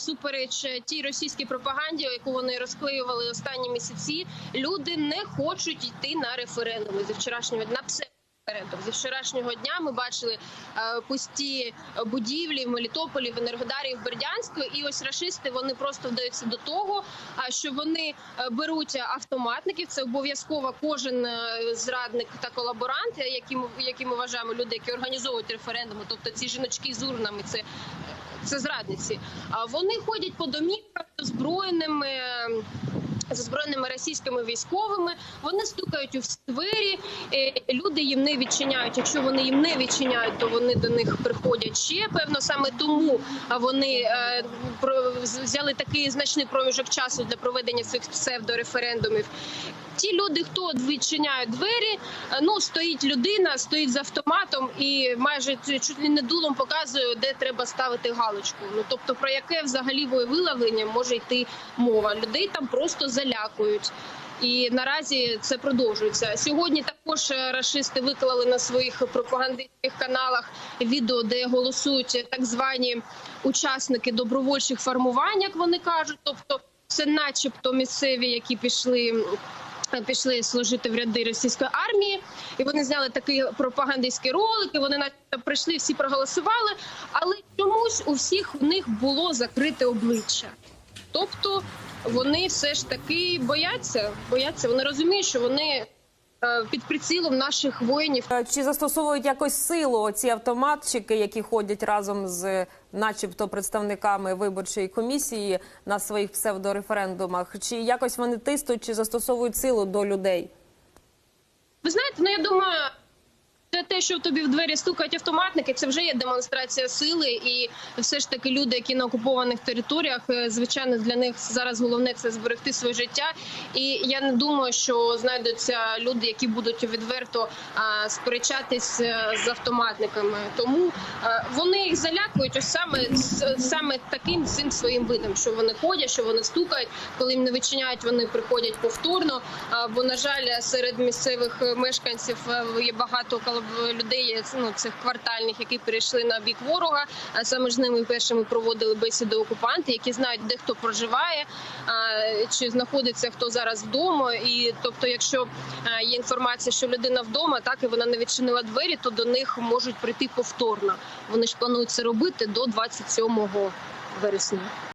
Супереч е, тій російській пропаганді, яку вони розклеювали останні місяці, люди не хочуть йти на референдуми зі вчорашнього дня. Референдум зі вчорашнього дня ми бачили е, пусті будівлі в Мелітополі, в Енергодарі, в Бердянську. І ось рашисти вони просто вдаються до того, а що вони е, беруть автоматників. Це обов'язково кожен е, зрадник та колаборант, е, які ми, які ми вважаємо люди, які організовують референдуми. Тобто ці жіночки з урнами, це це зрадниці. А вони ходять по домівках озброєними. З озброєними російськими військовими вони стукають у всі двері. е, Люди їм не відчиняють. Якщо вони їм не відчиняють, то вони до них приходять ще. Певно, саме тому вони е, взяли такий значний проміжок часу для проведення цих псевдореферендумів. Ті люди, хто відчиняють двері, е, ну стоїть людина, стоїть з автоматом і майже чуть ли не дулом показує, де треба ставити галочку. Ну тобто, про яке взагалі виявлення може йти мова? Людей там просто залякують. І наразі це продовжується сьогодні. Також е, рашисти виклали на своїх пропагандистських каналах відео, де голосують так звані учасники добровольчих формувань, як вони кажуть. Тобто, це, начебто, місцеві, які пішли. Пішли служити в ряди російської армії, і вони зняли такий пропагандистський ролик. і Вони начебто прийшли, всі проголосували, але чомусь у всіх у них було закрите обличчя. Тобто вони все ж таки бояться, бояться. Вони розуміють, що вони е, під прицілом наших воїнів. Е, Чи застосовують якось силу ці автоматчики, які ходять разом з, начебто, представниками виборчої комісії на своїх псевдореферендумах? Чи якось вони тиснуть, чи застосовують силу до людей? Ви знаєте, ну я думаю. Те, що тобі в двері стукають автоматники, це вже є демонстрація сили, і все ж таки люди, які на окупованих територіях, е, звичайно, для них зараз головне це зберегти своє життя. І я не думаю, що знайдуться люди, які будуть відверто сперечатись е, з автоматниками. Тому е, вони їх залякують ось саме саме таким цим своїм видом, що вони ходять, що вони стукають. Коли їм не відчиняють, вони приходять повторно. Бо на жаль, серед місцевих мешканців є багато колаб- людей ну, цих квартальних, які перейшли на бік ворога. А саме з ними першими проводили бесіду окупанти, які знають, де хто проживає, чи знаходиться хто зараз вдома. І тобто, якщо е, є інформація, що людина вдома, так і вона не відчинила двері, то до них можуть прийти повторно. Вони ж планують це робити до 27 вересня.